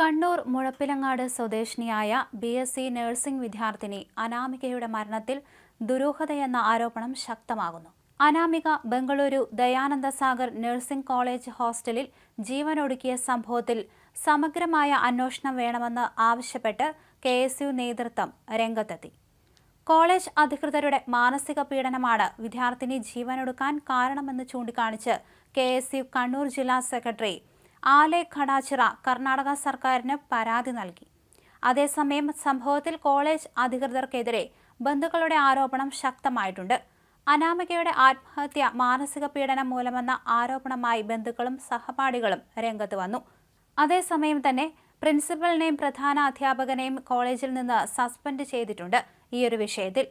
കണ്ണൂർ മുഴപ്പിലങ്ങാട് സ്വദേശിനിയായ B S C nursing വിദ്യാർത്ഥിനി അനാമികയുടെ മരണത്തിൽ ദുരൂഹതയെന്ന ആരോപണം ശക്തമാകുന്നു. അനാമിക ബംഗളൂരു ദയാനന്ദ സാഗർ നഴ്സിംഗ് കോളേജ് ഹോസ്റ്റലിൽ ജീവനൊടുക്കിയ സംഭവത്തിൽ സമഗ്രമായ അന്വേഷണം വേണമെന്ന് ആവശ്യപ്പെട്ട് കെ എസ് യു നേതൃത്വം രംഗത്തെത്തി. കോളേജ് അധികൃതരുടെ മാനസിക പീഡനമാണ് വിദ്യാർത്ഥിനി ജീവനൊടുക്കാൻ കാരണമെന്ന് ചൂണ്ടിക്കാണിച്ച് കെ എസ് യു കണ്ണൂർ ജില്ലാ സെക്രട്ടറി ആലെ ഖടാച്ചിറ കർണാടക സർക്കാരിന് പരാതി നൽകി. അതേസമയം സംഭവത്തിൽ കോളേജ് അധികൃതർക്കെതിരെ ബന്ധുക്കളുടെ ആരോപണം ശക്തമായിട്ടുണ്ട്. അനാമികയുടെ ആത്മഹത്യ മാനസിക പീഡനം മൂലമെന്ന ആരോപണമായി ബന്ധുക്കളും സഹപാഠികളും രംഗത്ത് വന്നു. അതേസമയം തന്നെ പ്രിൻസിപ്പലിനെയും പ്രധാന അധ്യാപകനെയും കോളേജിൽ നിന്ന് സസ്പെൻഡ് ചെയ്തിട്ടുണ്ട് ഈയൊരു വിഷയത്തിൽ.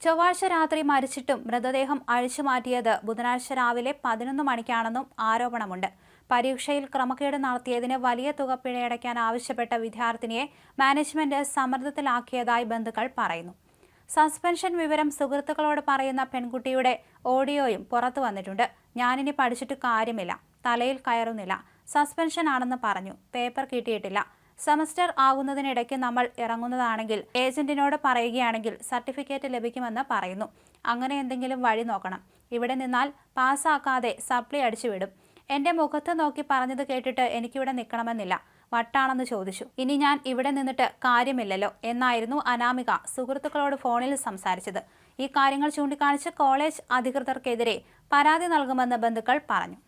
ചൊവ്വാഴ്ച രാത്രി മരിച്ചിട്ടും മൃതദേഹം അഴിച്ചുമാറ്റിയത് ബുധനാഴ്ച രാവിലെ പതിനൊന്ന് മണിക്കാണെന്നും ആരോപണമുണ്ട്. പരീക്ഷയിൽ ക്രമക്കേട് നടത്തിയതിന് വലിയ തുക പിഴയടയ്ക്കാൻ ആവശ്യപ്പെട്ട വിദ്യാർത്ഥിനിയെ മാനേജ്മെന്റ് സമ്മർദ്ദത്തിലാക്കിയതായി ബന്ധുക്കൾ പറയുന്നു. സസ്പെൻഷൻ വിവരം സുഹൃത്തുക്കളോട് പറയുന്ന പെൺകുട്ടിയുടെ ഓഡിയോയും പുറത്തു വന്നിട്ടുണ്ട്. ഞാനിനി പഠിച്ചിട്ട് കാര്യമില്ല. തലയിൽ കയറുന്നില്ല. സസ്പെൻഷൻ ആണെന്ന് പറഞ്ഞു. പേപ്പർ കിട്ടിയിട്ടില്ല. സെമസ്റ്റർ ആകുന്നതിനിടയ്ക്ക് നമ്മൾ ഇറങ്ങുന്നതാണെങ്കിൽ ഏജന്റിനോട് പറയുകയാണെങ്കിൽ സർട്ടിഫിക്കറ്റ് ലഭിക്കുമെന്ന് പറയുന്നു. അങ്ങനെ എന്തെങ്കിലും വഴി നോക്കണം. ഇവിടെ നിന്നാൽ പാസ്സാക്കാതെ സപ്ലി അടിച്ചുവിടും എന്റെ മുഖത്ത് നോക്കി പറഞ്ഞത് കേട്ടിട്ട് എനിക്കിവിടെ നിൽക്കണമെന്നില്ല. വട്ടാണെന്ന് ചോദിച്ചു. ഇനി ഞാൻ ഇവിടെ നിന്നിട്ട് കാര്യമില്ലല്ലോ എന്നായിരുന്നു അനാമിക സുഹൃത്തുക്കളോട് ഫോണിൽ സംസാരിച്ചത്. ഈ കാര്യങ്ങൾ ചൂണ്ടിക്കാണിച്ച് കോളേജ് അധികൃതർക്കെതിരെ പരാതി നൽകുമെന്ന് ബന്ധുക്കൾ പറഞ്ഞു.